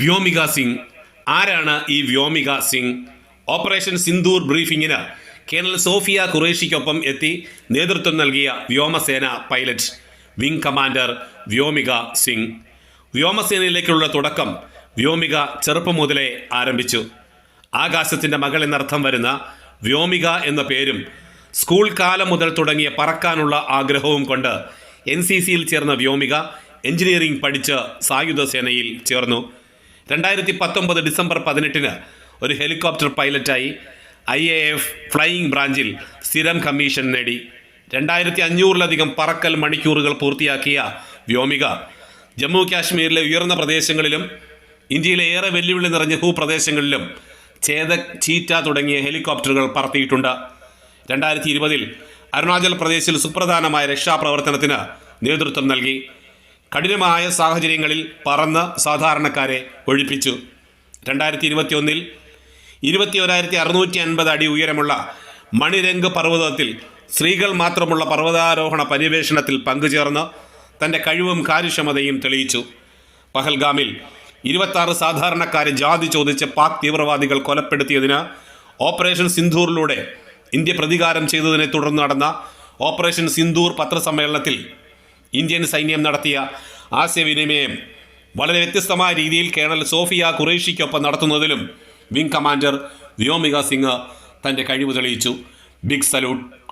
വ്യോമിക സിംഗ്. ആരാണ് ഈ വ്യോമിക സിംഗ്? ഓപ്പറേഷൻ സിന്ദൂർ ബ്രീഫിംഗിന് കേണൽ സോഫിയ ഖുറേഷിക്കൊപ്പം എത്തി നേതൃത്വം നൽകിയ വ്യോമസേന pilot wing commander Vyomika Singh. വ്യോമസേനയിലേക്കുള്ള തുടക്കം വ്യോമിക ചെറുപ്പം മുതലേ ആരംഭിച്ചു. ആകാശത്തിന്റെ മകൾ എന്നർത്ഥം വരുന്ന വ്യോമിക എന്ന പേരും സ്കൂൾ കാലം മുതൽ തുടങ്ങിയ പറക്കാനുള്ള ആഗ്രഹവും കൊണ്ട് എൻ സി സിയിൽ ചേർന്ന വ്യോമിക എഞ്ചിനീയറിംഗ് പഠിച്ച് സായുധ സേനയിൽ ചേർന്നു. രണ്ടായിരത്തി പത്തൊമ്പത് ഡിസംബർ പതിനെട്ടിന് ഒരു ഹെലികോപ്റ്റർ പൈലറ്റായി ഐ എ എഫ് ഫ്ലൈയിങ് ബ്രാഞ്ചിൽ സ്ഥിരം കമ്മീഷൻ നേടി. രണ്ടായിരത്തി അഞ്ഞൂറിലധികം പറക്കൽ മണിക്കൂറുകൾ പൂർത്തിയാക്കിയ വ്യോമിക ജമ്മു കാശ്മീരിലെ ഉയർന്ന പ്രദേശങ്ങളിലും ഇന്ത്യയിലെ ഏറെ വെല്ലുവിളി നിറഞ്ഞ ഭൂപ്രദേശങ്ങളിലും ചേതക് ചീറ്റ തുടങ്ങിയ ഹെലികോപ്റ്ററുകൾ പറത്തിയിട്ടുണ്ട്. രണ്ടായിരത്തി ഇരുപതിൽ അരുണാചൽ പ്രദേശിൽ സുപ്രധാനമായ രക്ഷാപ്രവർത്തനത്തിന് നേതൃത്വം നൽകി. കഠിനമായ സാഹചര്യങ്ങളിൽ പറന്ന് സാധാരണക്കാരെ ഒഴിപ്പിച്ചു. രണ്ടായിരത്തി ഇരുപത്തിയൊന്നിൽ ഇരുപത്തി ഒരായിരത്തി അറുന്നൂറ്റി അൻപത് അടി ഉയരമുള്ള മണിരംഗ് പർവതത്തിൽ സ്ത്രീകൾ മാത്രമുള്ള പർവതാരോഹണ പര്യവേഷണത്തിൽ പങ്കുചേർന്ന് തന്റെ കഴിവും കാര്യക്ഷമതയും തെളിയിച്ചു. പഹൽഗാമിൽ ഇരുപത്താറ് സാധാരണക്കാരെ ജാതി ചോദിച്ച് പാക് തീവ്രവാദികൾ കൊലപ്പെടുത്തിയതിന് ഓപ്പറേഷൻ സിന്ധൂറിലൂടെ ഇന്ത്യ പ്രതികാരം ചെയ്തതിനെ തുടർന്ന് നടന്ന ഓപ്പറേഷൻ സിന്ധൂർ പത്രസമ്മേളനത്തിൽ ഇന്ത്യൻ സൈന്യം നടത്തിയ ആശയവിനിമയം വളരെ വ്യത്യസ്തമായ രീതിയിൽ കേണൽ സോഫിയ ഖുറേഷിക്കൊപ്പം നടത്തുന്നതിലും വിംഗ് കമാൻഡർ വ്യോമിക സിംഗ് തന്റെ കഴിവ് തെളിയിച്ചു. Big salute